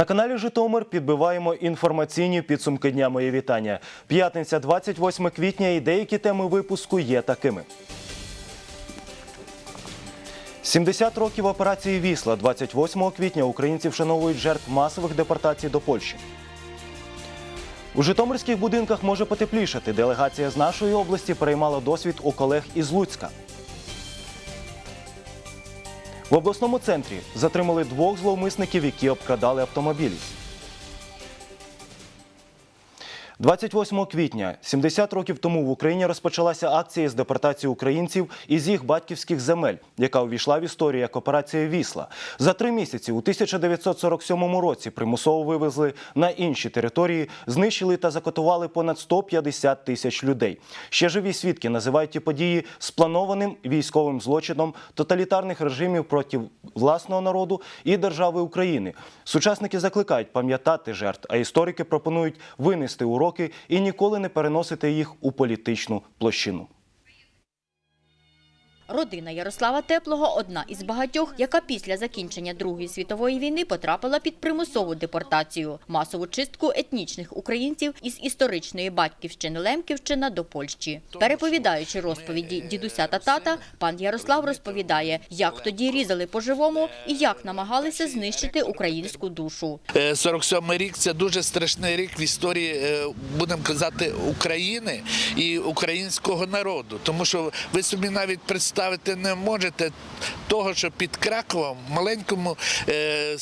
На каналі Житомир підбиваємо інформаційні підсумки дня. Моє вітання. П'ятниця, 28 квітня, і деякі теми випуску є такими. 70 років операції Вісла. 28 квітня українці вшановують жертв масових депортацій до Польщі. У житомирських будинках може потеплішати. Делегація з нашої області переймала досвід у колег із Луцька. В обласному центрі затримали двох зловмисників, які обкрадали автомобілі. 28 квітня, 70 років тому в Україні розпочалася акція з депортації українців із їх батьківських земель, яка увійшла в історію як операція Вісла. За три місяці у 1947 році примусово вивезли на інші території, знищили та закотували понад 150 тисяч людей. Ще живі свідки називають ті події спланованим військовим злочином тоталітарних режимів проти власного народу і держави України. Сучасники закликають пам'ятати жертв, а історики пропонують винести уроки і ніколи не переносити їх у політичну площину. Родина Ярослава Теплого одна із багатьох, яка після закінчення Другої світової війни потрапила під примусову депортацію, масову чистку етнічних українців із історичної батьківщини Лемківщина до Польщі. Переповідаючи розповіді дідуся та тата, пан Ярослав розповідає, як тоді різали по-живому і як намагалися знищити українську душу. Е, 47 рік це дуже страшний рік в історії, е, будемо казати, України і українського народу. Тому що ви собі навіть представити не можете того, що під Краковом, маленькому е,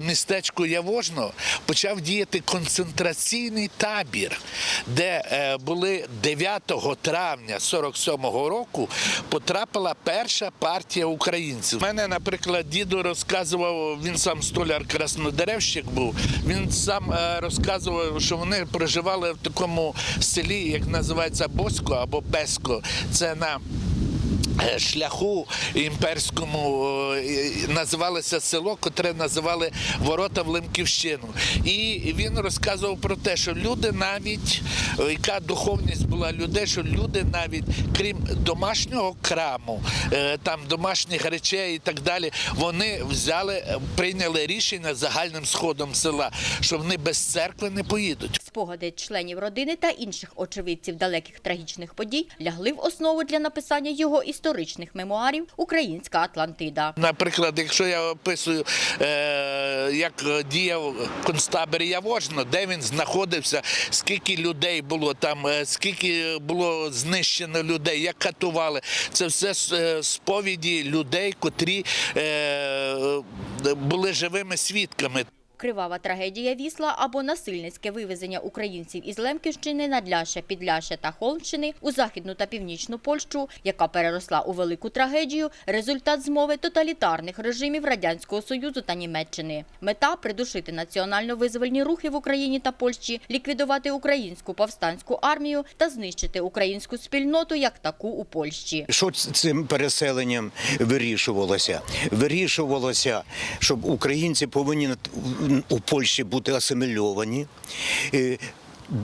містечку Явожно, почав діяти концентраційний табір, де е, були 9 травня 47-го року потрапила перша партія українців. Мене, наприклад, діду розказував, він сам столяр краснодеревщик був. Він сам е, розказував, що вони проживали в такому селі, як називається Боско або Беско. Це на шляху імперському е, називалося село, котре називали Ворота в Лемківщину. І він розказував про те, що люди навіть, е, яка духовність була людей, що люди навіть, крім домашнього краму, е, там домашніх речей і так далі, вони взяли, е, прийняли рішення загальним сходом села, що вони без церкви не поїдуть. Спогади членів родини та інших очевидців далеких трагічних подій лягли в основу для написання його історичних мемуарів Українська Атлантида. Наприклад, якщо я описую, е, як діяв концтабір Явожно, де він знаходився, скільки людей було там, е, скільки було знищено людей, як катували, це все е, сповіді людей, котрі були живими свідками. Кривава трагедія Вісла або насильницьке вивезення українців із Лемківщини, Надляща, Підляща та Холмщини у західну та північну Польщу, яка переросла у велику трагедію, результат змови тоталітарних режимів Радянського Союзу та Німеччини. Мета придушити національно-визвольні рухи в Україні та Польщі, ліквідувати українську повстанську армію та знищити українську спільноту як таку у Польщі. Що цим переселенням вирішувалося? Вирішувалося, щоб українці повинні на- у Польщі бути асимільовані. Е,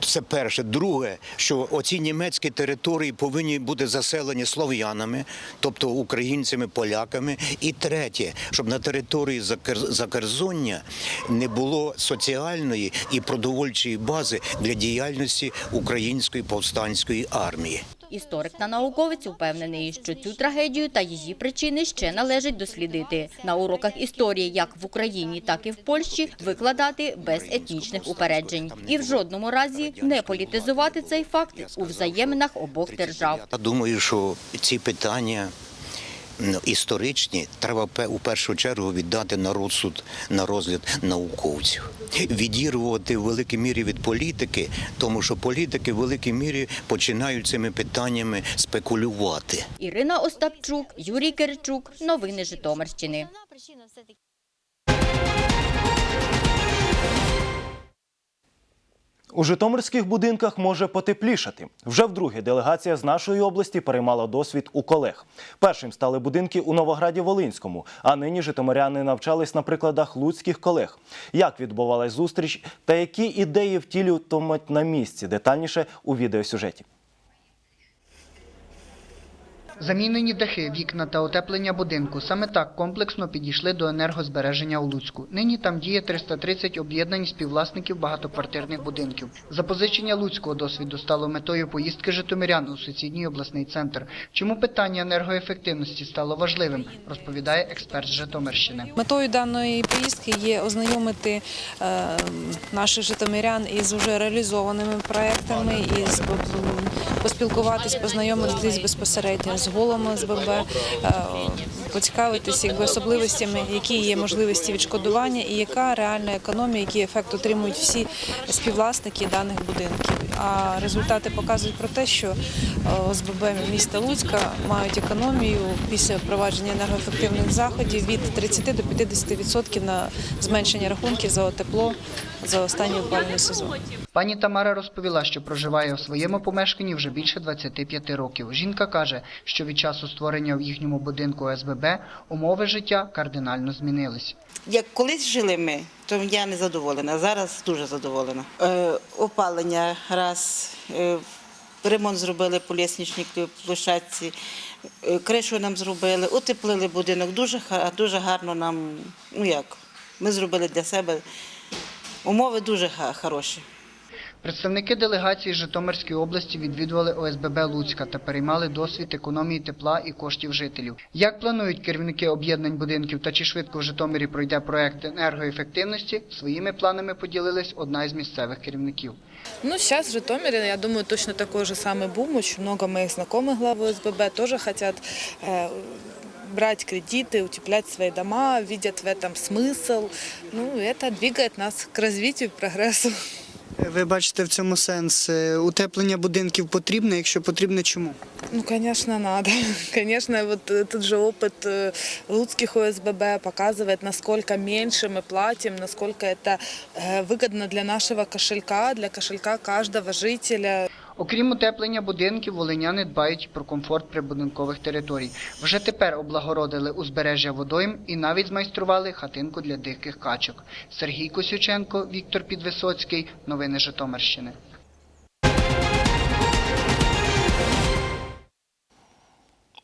Це перше. Друге, що оці німецькі території повинні бути заселені слов'янами, тобто українцями, поляками. І третє, щоб на території Закер- Закерзоння не було соціальної і продовольчої бази для діяльності української повстанської армії. Історик та науковець упевнений, що цю трагедію та її причини ще належить дослідити. На уроках історії як в Україні, так і в Польщі викладати без етнічних упереджень. І в жодному разі не політизувати цей факт у взаєминах обох держав. Я думаю, що ці питання історичні треба у першу чергу віддати на розсуд на розгляд науковців, відірвувати в великій мірі від політики, тому що політики в великій мірі починають цими питаннями спекулювати. Ірина Остапчук, Юрій Киричук. Новини Житомирщини. У житомирських будинках може потеплішати. Вже вдруге делегація з нашої області переймала досвід у колег. Першим стали будинки у Новограді Волинському, а нині житомиряни навчались на прикладах луцьких колег. Як відбувалась зустріч та які ідеї втілюватимуть на місці? Детальніше у відеосюжеті. Замінені дахи, вікна та утеплення будинку. Саме так комплексно підійшли до енергозбереження у Луцьку. Нині там діє 330 об'єднань співвласників багатоквартирних будинків. Запозичення луцького досвіду стало метою поїздки житомирян у сусідній обласний центр. Чому питання енергоефективності стало важливим, розповідає експерт з Житомирщини. Метою даної поїздки є ознайомити е, наших житомирян із вже реалізованими проектами, із поспілкуватись, познайомитись безпосередньо з головами з е, поцікавитись якби особливостями, які є можливості відшкодування і яка реальна економія, який ефект отримують всі співвласники даних будинків. А результати показують про те, що е, ОСББ міста Луцька мають економію після впровадження енергоефективних заходів від 30 до 50% на зменшення рахунків за тепло за останній опалювальний сезон. Пані Тамара розповіла, що проживає у своєму помешканні вже більше 25 років. Жінка каже, що від часу створення в їхньому будинку ОСББ умови життя кардинально змінились. Як колись жили ми, то я не задоволена. Зараз дуже задоволена. Е, опалення раз, е, ремонт зробили по лісничній площадці, е, кришу нам зробили, утеплили будинок. Дуже, дуже гарно нам, ну як, ми зробили для себе. Умови дуже хороші. Представники делегації Житомирської області відвідували ОСББ Луцька та переймали досвід економії тепла і коштів жителів. Як планують керівники об'єднань будинків та чи швидко в Житомирі пройде проект енергоефективності, своїми планами поділились одна із місцевих керівників. Ну, сейчас в Житомире, я думаю, точно такой же самый бум. Очень много моих знакомых глав ОСББ тоже хотят э, брать кредиты, утеплять свои дома, видят в этом смысл. Ну, это двигает нас к развитию, к прогрессу. Ви бачите в цьому сенс Е, утеплення будинків потрібне, якщо потрібне, чому? Ну, конечно, надо. Конечно, вот этот же опыт э, луцких ОСББ показывает, насколько меньше мы платим, насколько это э, выгодно для нашего кошелька, для кошелька каждого жителя. Окрім утеплення будинків, волиняни дбають про комфорт прибудинкових територій. Вже тепер облагородили узбережжя водойм і навіть змайстрували хатинку для диких качок. Сергій Косюченко, Віктор Підвисоцький. Новини Житомирщини.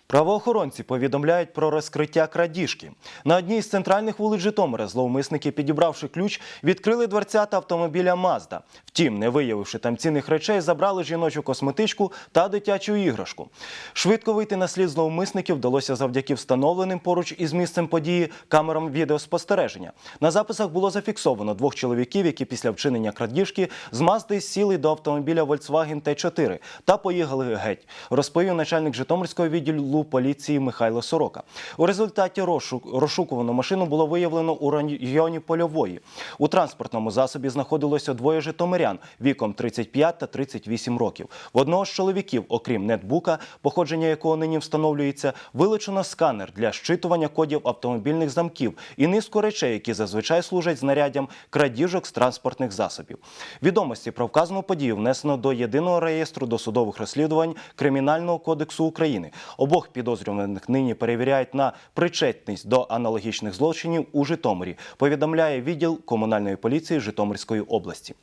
Правоохоронці повідомляють про розкриття крадіжки. На одній з центральних вулиць Житомира зловмисники, підібравши ключ, відкрили дверцята автомобіля Мазда. Втім, не виявивши там цінних речей, забрали жіночу косметичку та дитячу іграшку. Швидко вийти на слід зловмисників вдалося завдяки встановленим поруч із місцем події камерам відеоспостереження. На записах було зафіксовано двох чоловіків, які після вчинення крадіжки з Мазди сіли до автомобіля Volkswagen T4 та поїхали геть, розповів начальник Житомирського відділу поліції Михайло Сорока. У результаті розшук- розшукувану машину було виявлено у районі Польової. У транспортному засобі знаходилося двоє житомирян віком 35 та 38 років. В одного з чоловіків, окрім нетбука, походження якого нині встановлюється, вилучено сканер для щитування кодів автомобільних замків і низку речей, які зазвичай служать знаряддям крадіжок з транспортних засобів. Відомості про вказану подію внесено до єдиного реєстру досудових розслідувань Кримінального кодексу України. Обох підозрюваних нині перевіряють на причетність до аналогічних злочинів у Житомирі. Повідомляє відділ комунальної поліції Житомирської області.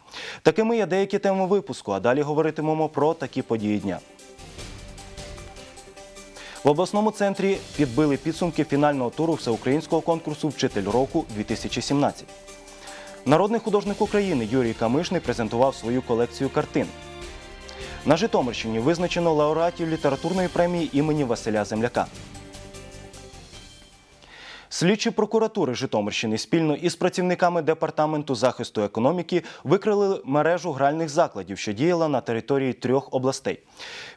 Такими є деякі теми випуску. А далі говоритимемо про такі події дня. В обласному центрі підбили підсумки фінального туру всеукраїнського конкурсу Вчитель року 2017. Народний художник України Юрій Камишний презентував свою колекцію картин. На Житомирщині визначено лауреатів літературної премії імені Василя Земляка. Слідчі прокуратури Житомирщини спільно із працівниками департаменту захисту економіки викрили мережу гральних закладів, що діяла на території трьох областей.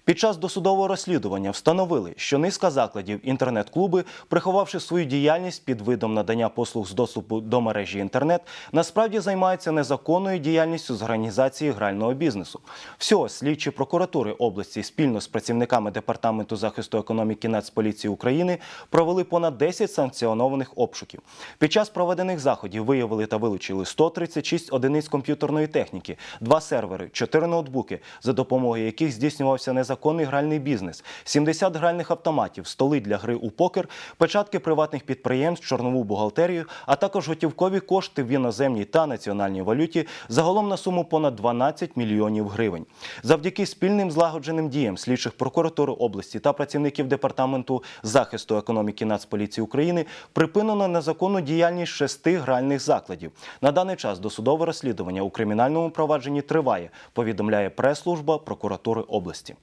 Під час досудового розслідування встановили, що низка закладів інтернет-клуби, приховавши свою діяльність під видом надання послуг з доступу до мережі інтернет, насправді займаються незаконною діяльністю з організації грального бізнесу. Всього слідчі прокуратури області спільно з працівниками департаменту захисту економіки Нацполіції України провели понад 10 санкціонованих організованих обшуків. Під час проведених заходів виявили та вилучили 136 одиниць комп'ютерної техніки, два сервери, 4 ноутбуки, за допомогою яких здійснювався незаконний гральний бізнес, 70 гральних автоматів, столи для гри у покер, печатки приватних підприємств, чорнову бухгалтерію, а також готівкові кошти в іноземній та національній валюті загалом на суму понад 12 мільйонів гривень. Завдяки спільним злагодженим діям слідчих прокуратури області та працівників департаменту захисту економіки Нацполіції України припинено незаконну діяльність шести гральних закладів. На даний час досудове розслідування у кримінальному провадженні триває. Повідомляє прес-служба прокуратури області.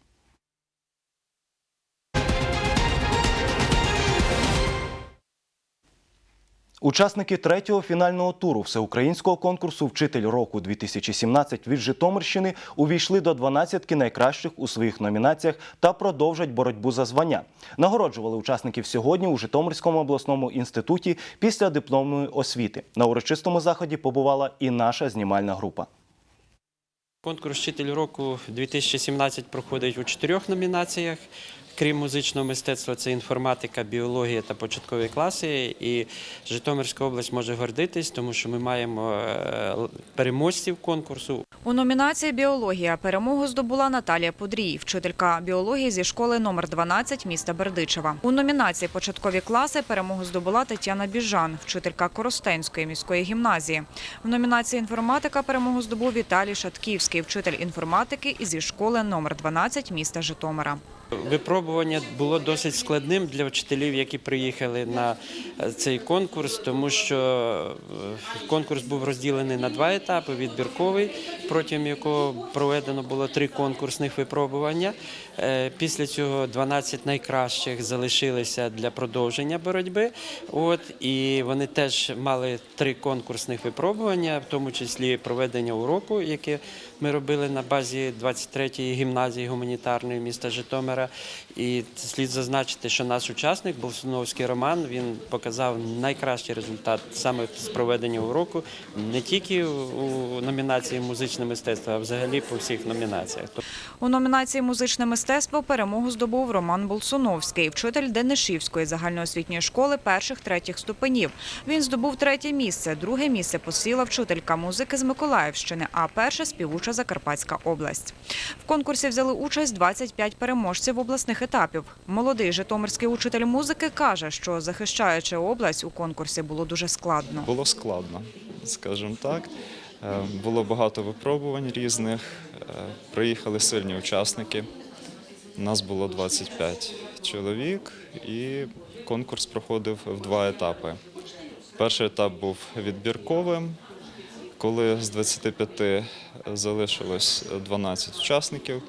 Учасники третього фінального туру всеукраїнського конкурсу Вчитель року 2017 від Житомирщини увійшли до 12 найкращих у своїх номінаціях та продовжать боротьбу за звання. Нагороджували учасників сьогодні у Житомирському обласному інституті після дипломної освіти. На урочистому заході побувала і наша знімальна група. Конкурс «Вчитель року 2017 проходить у чотирьох номінаціях. Крім музичного мистецтва, це інформатика, біологія та початкові класи. І Житомирська область може гордитись, тому що ми маємо е, переможців конкурсу. У номінації Біологія перемогу здобула Наталія Подрій, вчителька біології зі школи номер 12 міста Бердичева. У номінації Початкові класи перемогу здобула Тетяна Біжан, вчителька Коростенської міської гімназії. В номінації Інформатика перемогу здобув Віталій Шатківський, вчитель інформатики зі школи номер 12 міста Житомира. Випробування було досить складним для вчителів, які приїхали на е, цей конкурс, тому що е, конкурс був розділений на два етапи: відбірковий, протягом якого проведено було три конкурсних випробування. Е, Після цього 12 найкращих залишилися для продовження боротьби. От і вони теж мали три конкурсних випробування, в тому числі проведення уроку, яке ми робили на базі 23-ї гімназії гуманітарної міста Житомира. І слід зазначити, що наш учасник Болсуновський Роман він показав найкращий результат саме з проведення уроку, не тільки у номінації музичне мистецтво, а взагалі по всіх номінаціях. У номінації Музичне мистецтво перемогу здобув Роман Болсуновський, вчитель Денишівської загальноосвітньої школи перших-третіх ступенів. Він здобув третє місце. Друге місце посіла вчителька музики з Миколаївщини, а перше співуча Закарпатська область. В конкурсі взяли участь 25 переможців обласних етапів. Молодий житомирський учитель музики каже, що захищаючи область у конкурсі було дуже складно. Було складно, скажімо так. Е, Було багато випробувань різних. е, Приїхали сильні учасники. Нас було 25 чоловік, і конкурс проходив в два етапи. Перший етап був відбірковим, коли з 25 залишилось 12 учасників.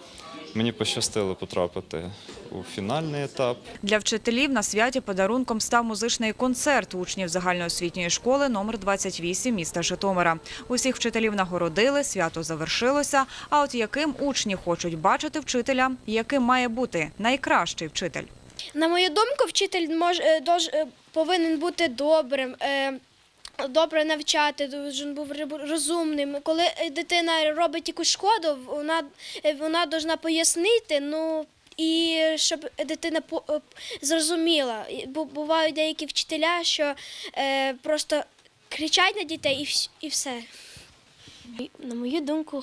Мені пощастило потрапити у фінальний етап. Для вчителів на святі подарунком став музичний концерт учнів загальноосвітньої школи номер 28 міста Житомира. Усіх вчителів нагородили, свято завершилося. А от яким учні хочуть бачити вчителя, яким має бути найкращий вчитель? На мою думку, вчитель мож, е, е, повинен бути добрим, е, добре навчати, должен був розумним. Коли е, дитина робить якусь шкоду, вона, е, вона повинна пояснити, ну і щоб дитина е, зрозуміла. Бувають деякі вчителя, що е, просто кричать на дітей і, все. На мою думку,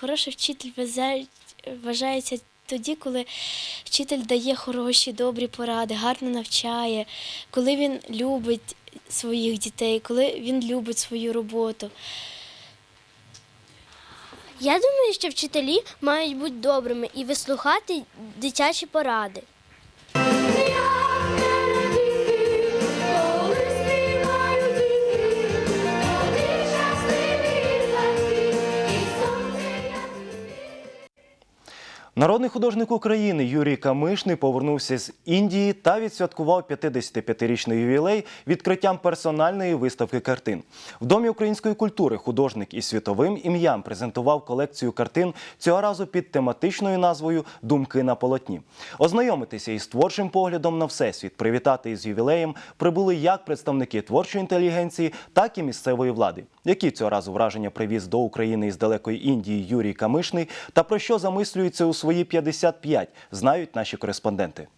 хороший вчитель вважається тоді, коли вчитель дає хороші, добрі поради, гарно навчає, коли він любить своїх дітей, коли він любить свою роботу. Я думаю, що вчителі мають бути добрими і вислухати дитячі поради. Народний художник України Юрій Камишний повернувся з Індії та відсвяткував 55-річний ювілей відкриттям персональної виставки картин. В Домі української культури художник із світовим ім'ям презентував колекцію картин цього разу під тематичною назвою Думки на полотні. Ознайомитися із творчим поглядом на всесвіт, привітати із ювілеєм прибули як представники творчої інтелігенції, так і місцевої влади. Які цього разу враження привіз до України із далекої Індії Юрій Камишний та про що замислюється у свої 55, знають наші кореспонденти.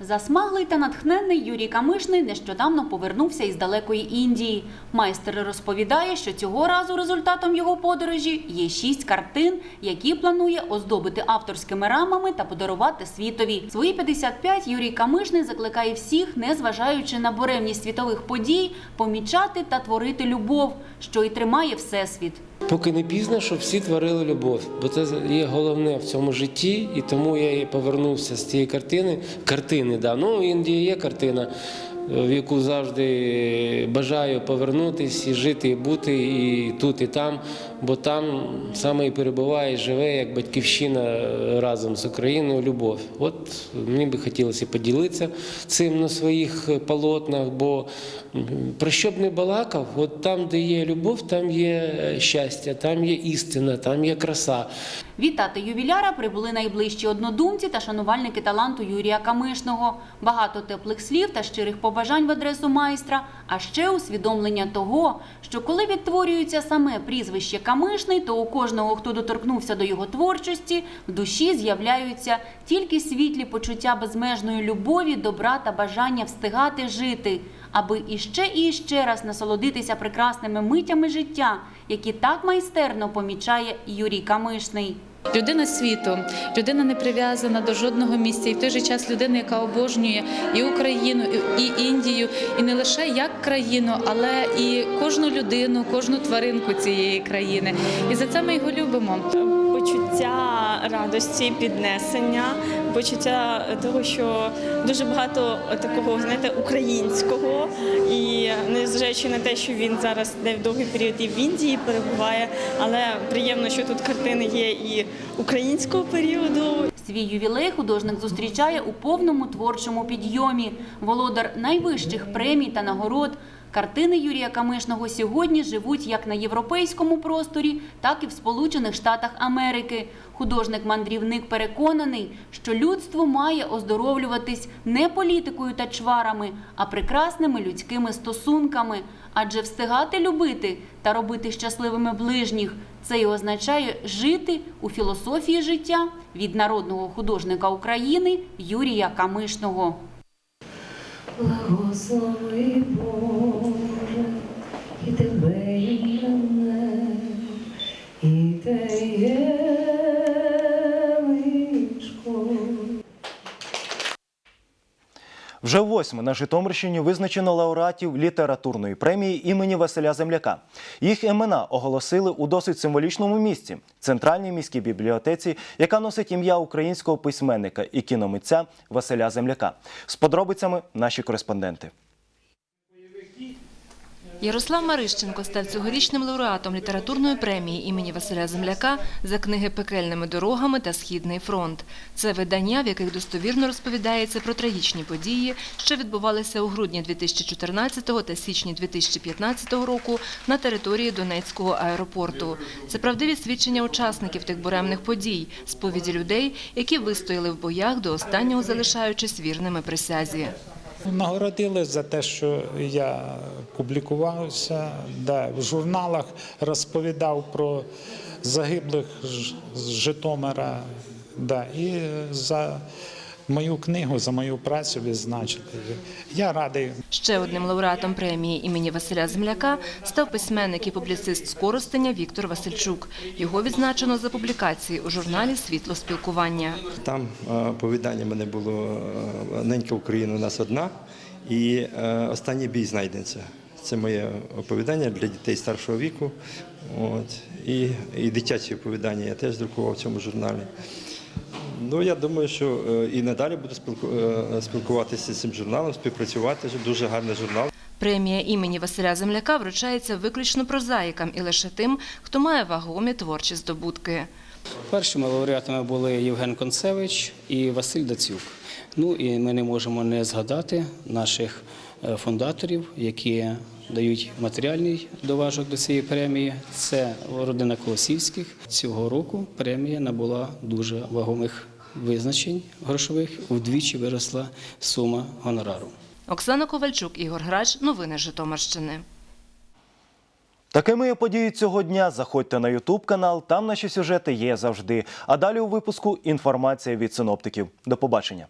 Засмаглий та натхненний Юрій Камишний нещодавно повернувся із далекої Індії. Майстер розповідає, що цього разу результатом його подорожі є шість картин, які планує оздобити авторськими рамами та подарувати світові. Свої 55 Юрій Камишний закликає всіх, незважаючи на буремність світових подій, помічати та творити любов, що й тримає всесвіт. Поки не пізно, щоб всі творили любов, бо це є головне в цьому житті, і тому я і повернувся з цієї картини. Картини, да. Ну, Індія є картина, в яку завжди бажаю повернутися і жити, і бути і тут, і там, бо там саме і перебуває, і живе як батьківщина разом з Україною любов. От мені би хотілося поділитися цим на своїх полотнах, бо про що б не балакав, от там, де є любов, там є е, щастя, там є істина, там є краса. Вітати ювіляра прибули найближчі однодумці та шанувальники таланту Юрія Камишного. Багато теплих слів та щирих побажань в адресу майстра, а ще усвідомлення того, що коли відтворюється саме прізвище Камишний, то у кожного, хто доторкнувся до його творчості, в душі з'являються тільки світлі почуття безмежної любові, добра та бажання встигати жити, аби іще і іще раз насолодитися прекрасними митями життя, які так майстерно помічає Юрій Камишний. Людина світу, людина не прив'язана до жодного місця, і в той же час людина, яка обожнює і Україну, і Індію, і не лише як країну, але і кожну людину, кожну тваринку цієї країни. І за це ми його любимо. Почуття радості, піднесення, почуття того, що дуже багато такого, знаєте, українського, і незважаючи на те, що він зараз не в довгий період і в Індії перебуває, але приємно, що тут картини є і українського періоду, Свій ювілей художник зустрічає у повному творчому підйомі. Володар найвищих премій та нагород. Картини Юрія Камишного сьогодні живуть як на європейському просторі, так і в Сполучених Штатах Америки. Художник-мандрівник переконаний, що людство має оздоровлюватись не політикою та чварами, а прекрасними людськими стосунками. Адже встигати любити та робити щасливими ближніх це і означає жити у філософії життя від народного художника України Юрія Камишного. Благослови Боже, Вже восьме на Житомирщині визначено лауреатів літературної премії імені Василя Земляка. Їх імена оголосили у досить символічному місці центральній міській бібліотеці, яка носить ім'я українського письменника і кіномитця Василя Земляка. З подробицями наші кореспонденти. Ярослав Марищенко став цьогорічним лауреатом літературної премії імені Василя Земляка за книги «Пекельними дорогами» та «Східний фронт». Це видання, в яких достовірно розповідається про трагічні події, що відбувалися у грудні 2014 та січні 2015 року на території Донецького аеропорту. Це правдиві свідчення учасників тих буремних подій, сповіді людей, які вистояли в боях до останнього залишаючись вірними присязі. Нагородили за те, що я публікувався, да, в журналах розповідав про загиблих з Житомира. Да, і за мою книгу, за мою працю відзначити. Я радий. Ще одним лауреатом премії імені Василя Земляка став письменник і публіцист з Коростеня Віктор Васильчук. Його відзначено за публікації у журналі Світло спілкування. Там е, оповідання мене було е, Ненька Україна у нас одна і е, останній бій знайдеться. Це моє оповідання для дітей старшого віку. От. І, і дитячі оповідання я теж друкував в цьому журналі. Ну, я думаю, що е, і надалі буду спілку- е, спілкуватися з цим журналом, співпрацювати. Дуже гарний журнал. Премія імені Василя Земляка вручається виключно прозаїкам і лише тим, хто має вагомі творчі здобутки. Першими лауреатами були Євген Концевич і Василь Дацюк. Ну і ми не можемо не згадати наших е, фундаторів, які дають матеріальний доважок до цієї премії. Це родина Колосівських. Цього року премія набула дуже вагомих визначень грошових. Вдвічі виросла сума гонорару. Оксана Ковальчук, Ігор Грач. Новини Житомирщини. Такими є події цього дня. Заходьте на Ютуб канал, там наші сюжети є завжди. А далі у випуску інформація від синоптиків. До побачення.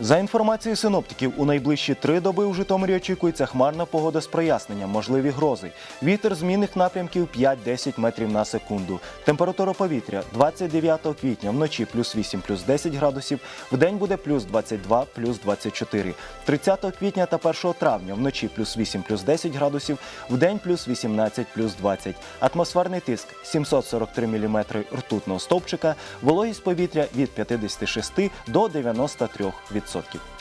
За інформацією синоптиків, у найближчі три доби у Житомирі очікується хмарна погода з проясненням, можливі грози. Вітер змінних напрямків 5-10 метрів на секунду. Температура повітря 29 квітня вночі плюс 8, плюс 10 градусів, вдень буде плюс 22, плюс 24. 30 квітня та 1 травня вночі плюс 8, плюс 10 градусів, вдень плюс 18, плюс 20. Атмосферний тиск 743 мм ртутного стовпчика, вологість повітря від 56 до 93%. 100%.